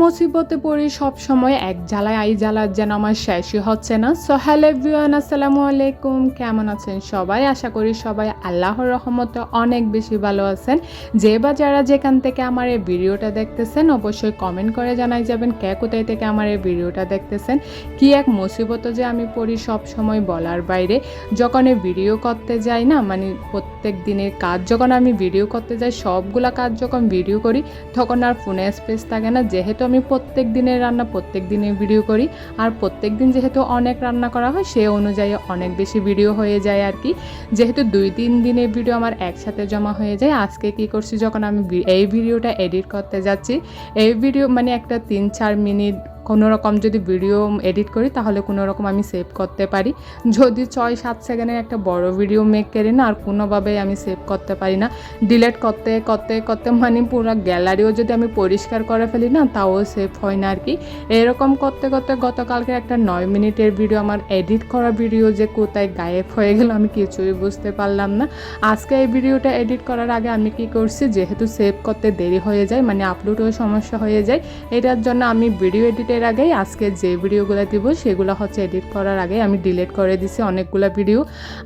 মুসিবতে পড়ি, সব সময় এক জ্বালায়, আই জ্বালার যেন আমার শেষই হচ্ছে না। সো হ্যালো এভরিওয়ান আসসালামু আলাইকুম। কেমন আছেন সবাই? আশা করি সবাই আল্লাহর রহমতে অনেক বেশি ভালো আছেন। যে বা যারা যেখান থেকে আমার এই ভিডিওটা দেখতেছেন, অবশ্যই কমেন্ট করে জানাই যাবেন কে কোথায় থেকে আমার এই ভিডিওটা দেখতেছেন। কি এক মুসিবত যে আমি পড়ি, সব সময় বলার বাইরে। যখন এই ভিডিও করতে যাই না মানে প্রত্যেক দিনের কাজ, যখন আমি ভিডিও করতে যাই, সবগুলা কাজ যখন ভিডিও করি, তখন আর ফোনে স্পেস থাকে না। যেহেতু আমি প্রত্যেক দিনের রান্না প্রত্যেক দিনে ভিডিও করি। আর প্রত্যেক দিন যেহেতু অনেক রান্না করা হয়, সে অনুযায়ী অনেক বেশি ভিডিও হয়ে যায় আর কি। যেহেতু দুই তিন দিনের ভিডিও আমার একসাথে জমা হয়ে যায়, আজকে কি করছি যখন আমি এই ভিডিওটা এডিট করতে যাচ্ছি, এই ভিডিও মানে একটা তিন চার মিনিট কোনো রকম যদি ভিডিও এডিট করি, তাহলে কোনো রকম আমি সেভ করতে পারি। যদি ছয় সাত সেকেন্ডের একটা বড় ভিডিও মেক করি না, আর কোনোভাবেই আমি সেভ করতে পারি না। ডিলেট করতে করতে করতে মানে পুরো গ্যালারিও যদি আমি পরিষ্কার করে ফেলি না, তাও সেভ হয় না আর কি এরকম করতে করতে গতকালকে একটা নয় মিনিটের ভিডিও আমার এডিট করা ভিডিও যে কোথায় গায়েব হয়ে গেল, আমি কিছুই বুঝতে পারলাম না। আজকে এই ভিডিওটা এডিট করার আগে আমি কি করছি, যেহেতু সেভ করতে দেরি হয়ে যায় মানে আপলোডও সমস্যা হয়ে যায়, এটার জন্য আমি ভিডিও এডিটের আগেই আজকে যে ভিডিওগুলো দিব, সেগুলো হচ্ছে এডিট করার আগে আমি ডিলিট করে দিছি অনেকগুলো ভিডিও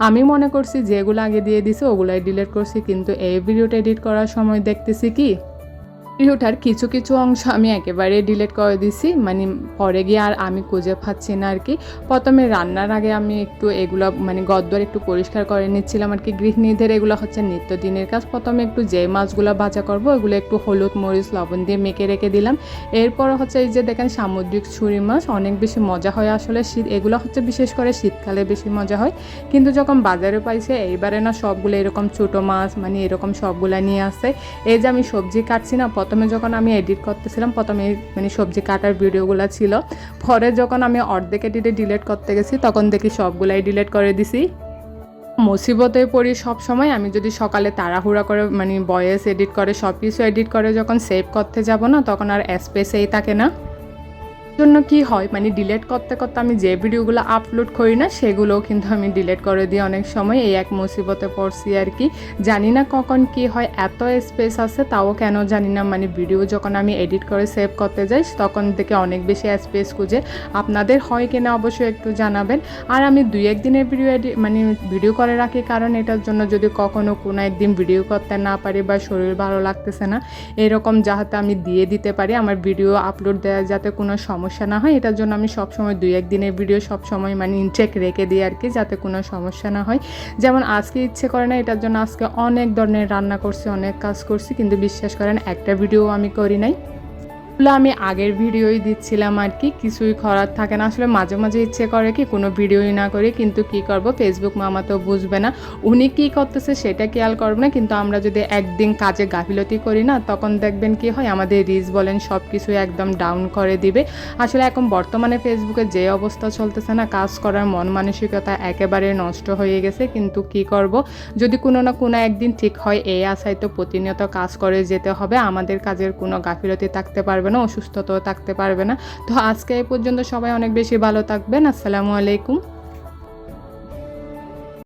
আমি মনে করছি যেগুলো আগে দিয়ে দিছি, ওগুলাই ডিলিট করছি, কিন্তু এই ভিডিওটা এডিট করার সময় দেখতেছি কি ভিডিওটার কিছু কিছু অংশ আমি একেবারে ডিলিট করে দিছি। মানে পরে গিয়ে আর আমি খুঁজে পাচ্ছি না আর কি। প্রথমে রান্নার আগে আমি একটু এগুলো মানে গদ্দর একটু পরিষ্কার করে নিচ্ছিলাম আর কি। গৃহিণীদের এগুলো হচ্ছে নিত্যদিনের কাজ। প্রথমে একটু যে মাছগুলো ভাজা করব এগুলো একটু হলুদ, মরিচ, লবণ দিয়ে মেখে রেখে দিলাম। এরপর হচ্ছে এই যে দেখেন সামুদ্রিক ছুরি মাছ, অনেক বেশি মজা হয় আসলে শীত, এগুলো হচ্ছে বিশেষ করে শীতকালে বেশি মজা হয়। কিন্তু যখন বাজারে পাইছে, এইবারে না সবগুলো এরকম ছোটো মাছ মানে এরকম সবগুলো নিয়ে আসে এই যে আমি সবজি কাটছি না প্রথমে যখন আমি এডিট করতেছিলাম, প্রথমে মানে সবজি কাটার ভিডিওগুলো ছিল। পরে যখন আমি অর্ধেক এডিটে ডিলেট করতে গেছি, তখন দেখি সবগুলাই ডিলেট করে দিছি। মুসিবতে পড়ি সব সময় আমি যদি সকালে তাড়াহুড়া করে মানে বয়েস এডিট করে সব কিছু এডিট করে যখন সেভ করতে যাব না, তখন আর স্পেসেই থাকে না। জন্য কি হয়? মানে ডিলেট করতে করতে আমি যে ভিডিওগুলো আপলোড করি না, সেগুলোও কিন্তু আমি ডিলেট করে দিই অনেক সময়। এই এক মুসিবতে পড়ছি আর কি। জানি না কখন কি হয়, এত স্পেস আছে, তাও কেন জানি না। মানে ভিডিও যখন আমি এডিট করে সেভ করতে যাই, তখন থেকে অনেক বেশি স্পেস খুঁজে। আপনাদের হয় কিনা অবশ্যই একটু জানাবেন। আর আমি দুই একদিনের ভিডিও এডিট মানে ভিডিও করে রাখি, কারণ এটার জন্য যদি কখনো কোনো একদিন ভিডিও করতে না পারি বা শরীর ভালো লাগতেছে না, এরকম যাহাতে আমি দিয়ে দিতে পারি, আমার ভিডিও আপলোড দেওয়া যাতে কোনো সমস্যা না হয়, এটার জন্য আমি সব সময় দুই একদিনের ভিডিও সবসময় মানে ইনটেক রেখে দিই আর কি, যাতে কোনো সমস্যা না হয়। যেমন আজকে ইচ্ছে করে না, এটার জন্য আজকে অনেক ধরনের রান্না করছি, অনেক কাজ করছি, কিন্তু বিশ্বাস করেন একটা ভিডিও আমি করি নাই। এগুলো আমি আগের ভিডিওই দিচ্ছিলাম আর কি, কিছুই করার থাকে না। আসলে মাঝে মাঝে ইচ্ছে করে কি কোনো ভিডিওই না করি, কিন্তু কি করব? ফেসবুক মামা তো বুঝবে না। উনি কি করতেছে সেটা খেয়াল করবে না, কিন্তু আমরা যদি একদিন কাজে গাফিলতি করি না, তখন দেখবেন কি হয়, আমাদের রিচ বলেন সব কিছু একদম ডাউন করে দিবে। আসলে এখন বর্তমানে ফেসবুকে যে অবস্থা চলতেছে না, কাজ করার মন মানসিকতা একেবারে নষ্ট হয়ে গেছে, কিন্তু কি করব? যদি কোনো না কোনো একদিন ঠিক হয় এই আশায় তো প্রতিনিয়ত কাজ করে যেতে হবে, আমাদের কাজের কোনো গাফিলতি থাকতে পারবে না অসুস্থতাও থাকতে পারবে না। তো আজকে এই পর্যন্ত সবাই অনেক বেশি ভালো থাকবেন। আসসালামু আলাইকুম।